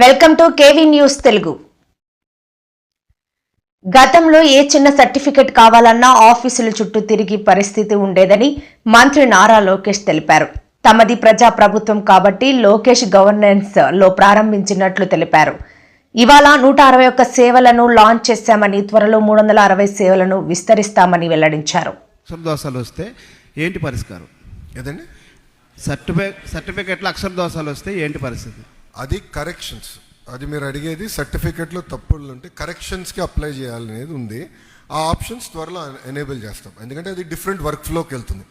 Welcome to K V news Telugu. గతంలో ఏ చిన్న సర్టిఫికెట్ కావాలన్నా ఆఫీసుల చుట్టూ తిరిగి పరిస్థితి ఉండేదని మంత్రి నారా లోకేష్ తెలిపారు. తమది ప్రజా ప్రభుత్వం కాబట్టి లోకేష్ గవర్నెన్స్లో ప్రారంభించినట్లు తెలిపారు. ఇవాళ నూట అరవై ఒక్క సేవలను లాంచ్ చేశామని త్వరలో మూడు వందల అరవై సేవలను విస్తరిస్తామని వెల్లడించారు. అక్షరదోషాలు వస్తే ఏంటి పరిష్కారం? ఏదండి? సర్టిఫికే సర్టిఫికెట్లు అక్షరదోషాలు వస్తే ఏంటి పరిస్థితి? అది కరెక్షన్స్ అది మీరు అడిగేది సర్టిఫికెట్లో తప్పులు ఉంటే కరెక్షన్స్కి అప్లై చేయాలనేది ఉంది. ఆ ఆప్షన్స్ త్వరలో ఎనేబుల్ చేస్తాం. ఎందుకంటే అది డిఫరెంట్ వర్క్ ఫ్లోకి వెళ్తుంది.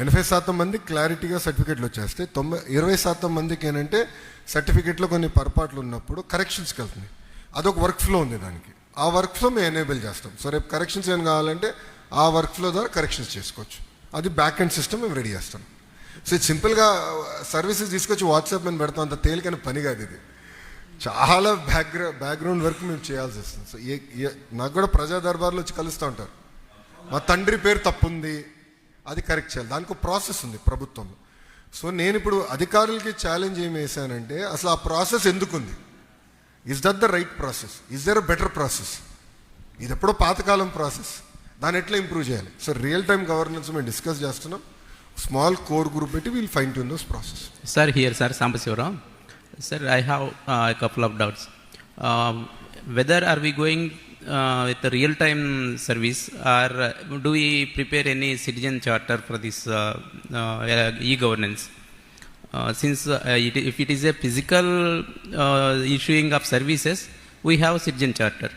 ఎనభై శాతం మంది క్లారిటీగా సర్టిఫికెట్లు వచ్చేస్తే తొంభై ఇరవై శాతం మందికి ఏంటంటే సర్టిఫికెట్లో కొన్ని పొరపాట్లు ఉన్నప్పుడు కరెక్షన్స్కి వెళ్తుంది. అదొక వర్క్ ఫ్లో ఉంది దానికి. ఆ వర్క్ ఫ్లో మేము ఎనేబుల్ చేస్తాం. సో రేపు కరెక్షన్స్ ఏం కావాలంటే ఆ వర్క్ ఫ్లో ద్వారా కరెక్షన్స్ చేసుకోవచ్చు. అది బ్యాక్ అండ్ సిస్టమ్ మేము రెడీ చేస్తాం. సో సింపుల్గా సర్వీసెస్ తీసుకొచ్చి వాట్సాప్ మీద పెడతాం అంత తేలికైన పని కాదు ఇది. చాలా బ్యాక్గ్రౌ బ్యాక్గ్రౌండ్ వర్క్ మేము చేయాల్సి వస్తుంది. సో ఏ నాకు కూడా ప్రజా దర్బార్లో వచ్చి కలుస్తూ ఉంటారు. మా తండ్రి పేరు తప్పుంది అది కరెక్ట్ చేయాలి. దానికి ప్రాసెస్ ఉంది ప్రభుత్వంలో. సో నేను ఇప్పుడు అధికారులకి ఛాలెంజ్ ఏం వేసానంటే అసలు ఆ ప్రాసెస్ ఎందుకుంది? Is that the right process is there a better process ఇది ఎప్పుడో పాతకాలం ప్రాసెస్ దాన్ని ఎట్లా ఇంప్రూవ్ చేయాలి? సో రియల్ టైం గవర్నెన్స్ మేము డిస్కస్ చేస్తున్నాం. small core group meeting, we'll fine tune those process. Sir, here, sir, Sambasivaram. Sir, I have uh, a couple of doubts. Um, whether are we going uh, with a real-time service or uh, do we prepare any citizen charter for this uh, uh, e-governance? Uh, since uh, it, if it is a physical uh, issuing of services, we have citizen charter.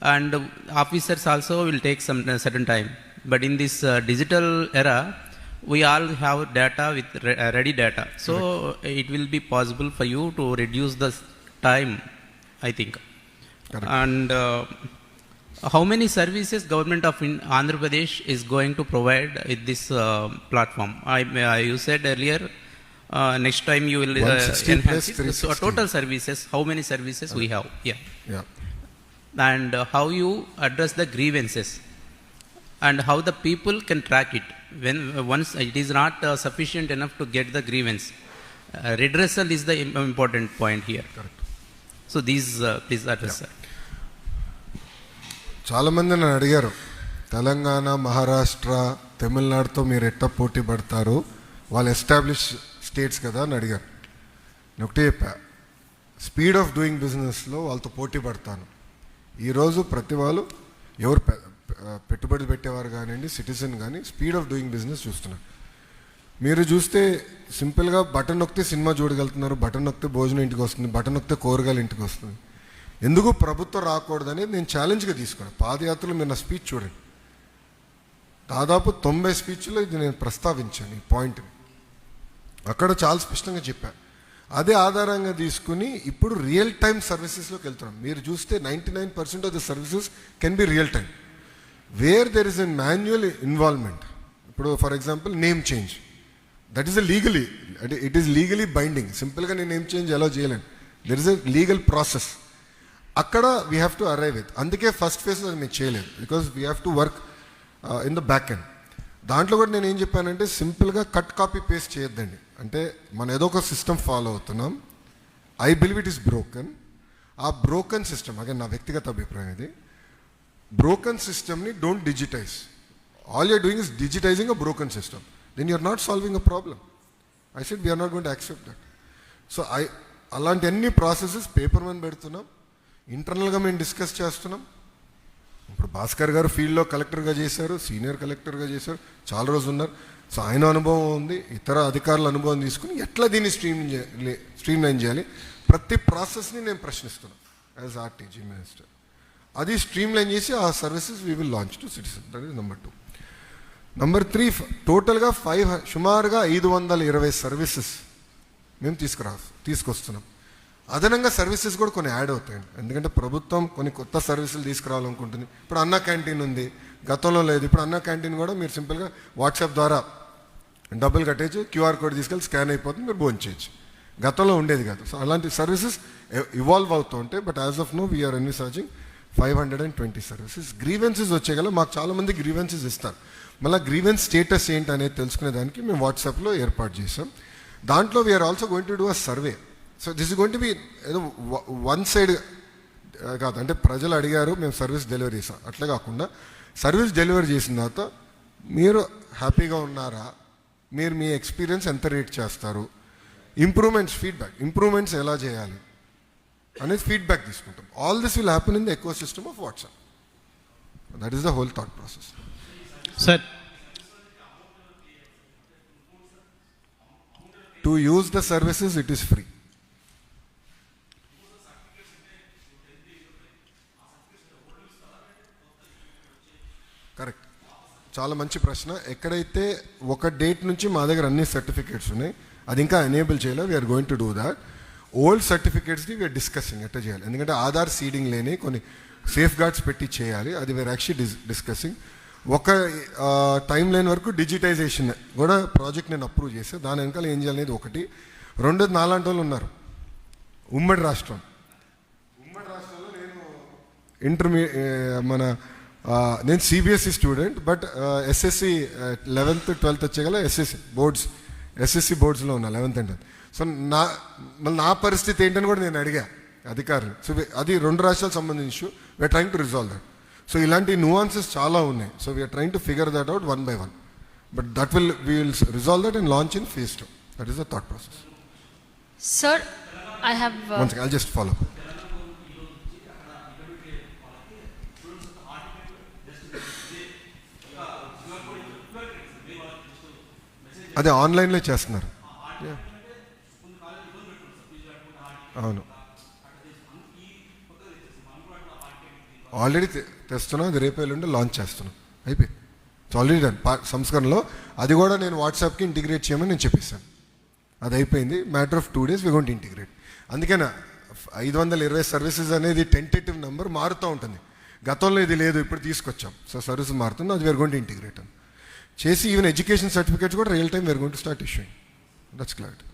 And officers also will take some uh, certain time. But in this uh, digital era, we all have data with re- uh, ready data. So it will be possible for you to reduce the time, I think. Correct. And uh, how many services government of in Andhra Pradesh is going to provide with this uh, platform? I, uh, you said earlier. Uh, next time you will uh, enhance it. So 360. total services, how many services we have? Yeah yeah and uh, how you address the grievances and how the people can track it when uh, once it is not uh, sufficient enough to get the grievance uh, redressal is the im- important point here correct so these uh, please address sir. చాలామంది నన్ను అడిగారు తెలంగాణ మహారాష్ట్ర తమిళనాడుతో మీరు ఎట్ట పోటీ పడతారు వాళ్ళు establish states కదా అని అడిగారు నేను ఒకటే చెప్పా స్పీడ్ ఆఫ్ డూయింగ్ బిజినెస్లో వాళ్ళతో పోటీ పడతాను ఈరోజు ప్రతి వాళ్ళు ఎవరు పెట్టుబడులు పెట్టేవారు కానివ్వండి సిటిజన్ కానీ స్పీడ్ ఆఫ్ డూయింగ్ బిజినెస్ చూస్తున్నారు మీరు చూస్తే సింపుల్గా బటన్ నొక్కితే సినిమా చూడగలుగుతున్నారు బటన్ నొక్కితే భోజనం ఇంటికి వస్తుంది బటన్ నొక్కితే కూరగాయలు ఇంటికి వస్తుంది. ఎందుకు ప్రభుత్వం రాకూడదని నేను ఛాలెంజ్గా తీసుకున్నాను పాదయాత్రలో మీరు నా స్పీచ్ చూడండి. దాదాపు తొంభై స్పీచ్లో ఇది నేను ప్రస్తావించాను ఈ పాయింట్ని అక్కడ చాలా స్పష్టంగా చెప్పాను అదే ఆధారంగా తీసుకుని ఇప్పుడు రియల్ టైం సర్వీసెస్లోకి వెళ్తున్నాం. మీరు చూస్తే ninety nine percent of the services can be real time where there is an manual involvement ఇప్పుడు for example name change that is a legally అంటే ఇట్ ఈస్ లీగలీ బైండింగ్ సింపుల్గా నేను నేమ్ చేంజ్ ఎలా చేయలేను. There is a legal process అక్కడ we have to arrive with అందుకే first phase అది మేము చేయలేదు. Because we have to work in the back end దాంట్లో కూడా నేను ఏం చెప్పానంటే సింపుల్గా కట్ కాపీ పేస్ట్ చేయొద్దండి. అంటే మనం ఏదో ఒక సిస్టమ్ ఫాలో అవుతున్నాం. I believe it is broken ఆ బ్రోకన్ సిస్టమ్ అదే నా వ్యక్తిగత అభిప్రాయం ఇది. బ్రోకన్ సిస్టమ్ని don't digitise all you're doing is digitising a broken system then you're not solving a problem I said we're not going to accept that so I అలాంటి అన్ని processes paper మీద పెడుతున్నాం. ఇంటర్నల్గా మేము డిస్కస్ చేస్తున్నాం. ఇప్పుడు భాస్కర్ గారు ఫీల్డ్లో కలెక్టర్గా చేశారు సీనియర్ కలెక్టర్గా చేశారు. చాలా రోజులు ఉన్నారు. సో ఆయన అనుభవం ఉంది. ఇతర అధికారుల అనుభవం తీసుకుని ఎట్లా దీన్ని స్ట్రీమ్ స్ట్రీమ్ లైన్ చేయాలి? ప్రతి ప్రాసెస్ని నేను ప్రశ్నిస్తున్నాను. యాజ్ ఆర్టీజీ మినిస్టర్ అది స్ట్రీమ్ లైన్ చేసి ఆ services we will launch to citizen that is number two number three టోటల్గా ఫైవ్ సుమారుగా ఐదు వందల ఇరవై సర్వీసెస్ మేము తీసుకురా తీసుకొస్తున్నాం. అదనంగా సర్వీసెస్ కూడా కొన్ని యాడ్ అవుతాయండి ఎందుకంటే ప్రభుత్వం కొన్ని కొత్త సర్వీసులు తీసుకురావాలనుకుంటుంది. ఇప్పుడు అన్న క్యాంటీన్ ఉంది. గతంలో లేదు. ఇప్పుడు అన్న క్యాంటీన్ కూడా మీరు సింపుల్గా వాట్సాప్ ద్వారా డబ్బులు కట్టేయచ్చు క్యూఆర్ కోడ్ తీసుకెళ్ళి స్కాన్ అయిపోతుంది మీరు భోజనం చేయొచ్చు. గతంలో ఉండేది కాదు. సో అలాంటి సర్వీసెస్ ఇవాల్వ్ అవుతూ ఉంటాయి. But as of now we're ఎన్ని searching five hundred and twenty services grievances వచ్చేగల మాకు చాలామంది గ్రీవెన్సెస్ ఇస్తారు. మళ్ళీ గ్రీవెన్స్ స్టేటస్ ఏంటి అనేది తెలుసుకునేదానికి మేము వాట్సాప్లో ఏర్పాటు చేసాం దాంట్లో we're also going to do a survey so this is going to be ఏదో వన్ సైడ్ కాదు అంటే ప్రజలు అడిగారు మేము సర్వీస్ డెలివరీ చేసాం అట్లా కాకుండా సర్వీస్ డెలివరీ చేసిన తర్వాత మీరు హ్యాపీగా ఉన్నారా? మీరు మీ ఎక్స్పీరియన్స్ ఎంత రేట్ చేస్తారు? ఇంప్రూవ్మెంట్స్ ఫీడ్బ్యాక్ ఇంప్రూవ్మెంట్స్ ఎలా చేయాలి? అనేది ఫీడ్బ్యాక్ తీసుకుంటాం. All this will happen in the ecosystem of WhatsApp that is the whole thought process sir to use the services it is free correct చాలా మంచి ప్రశ్న. ఎక్కడైతే ఒక డేట్ నుంచి మా దగ్గర అన్ని సర్టిఫికేట్స్ ఉన్నాయి అది ఇంకా ఎనేబుల్ చేయలేదు. We're going to do that old సర్టిఫికేట్స్ని we are discussing ఎట్లా చేయాలి? ఎందుకంటే ఆధార్ సీడింగ్ లేని కొన్ని సేఫ్ గార్డ్స్ పెట్టి చేయాలి అది we are actually dis discussing ఒక టైం లైన్ వరకు డిజిటైజేషన్ కూడా ప్రాజెక్ట్ నేను అప్రూవ్ చేస్తే దాని వెనకాల ఏం చేయాలనేది ఒకటి. రెండోది నాలాంటి వాళ్ళు ఉన్నారు. ఉమ్మడి రాష్ట్రం. ఉమ్మడి రాష్ట్రంలో నేను ఇంటర్మీ మన నేను CBSE student but SSC eleventh twelfth వచ్చేగల SSC boards SSC బోర్డ్స్లో ఉన్నా లెవెన్త్ అండ్ సో నా మళ్ళీ నా పరిస్థితి ఏంటని కూడా నేను అడిగా అధికారులు. సో అది రెండు రాష్ట్రాలకు సంబంధించి we're trying to resolve that so ఇలాంటి నువాన్సెస్ చాలా ఉన్నాయి. So we're trying to figure that out one by one but that will we will resolve that and launch in phase two that is the thought process once I just follow అదే ఆన్లైన్లో చేస్తున్నారు. అవును. Already తె- తెస్తున్నాం అది రేపు ఎల్లుండి launch చేస్తున్నాం. అయిపోయింది ఆల్రెడీ డన్ సంస్కరణలో అది కూడా నేను వాట్సాప్కి ఇంటిగ్రేట్ చేయమని నేను చెప్పేశాను. అది అయిపోయింది. Matter of two days we want integrate అందుకనే ఐదు వందల ఇరవై సర్వీసెస్ అనేది టెంటేటివ్ నెంబర్ మారుతూ ఉంటుంది. గతంలో ఇది లేదు ఇప్పుడు తీసుకొచ్చాం. సో సర్వీస్ మారుతుంది అది వేర్ గోంట్ ఇంటిగ్రేట్ అని. చేసి ఈవెన్ ఎడ్యుకేషన్ సర్టిఫికేట్స్ కూడా real time we're start issuing that's clarity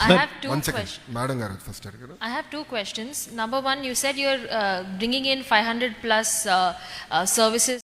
I have two questions. Madam గారు ఫస్ట్ అడిగారు I have two questions. Number one, you said you're uh, bringing in 500 plus uh, uh, services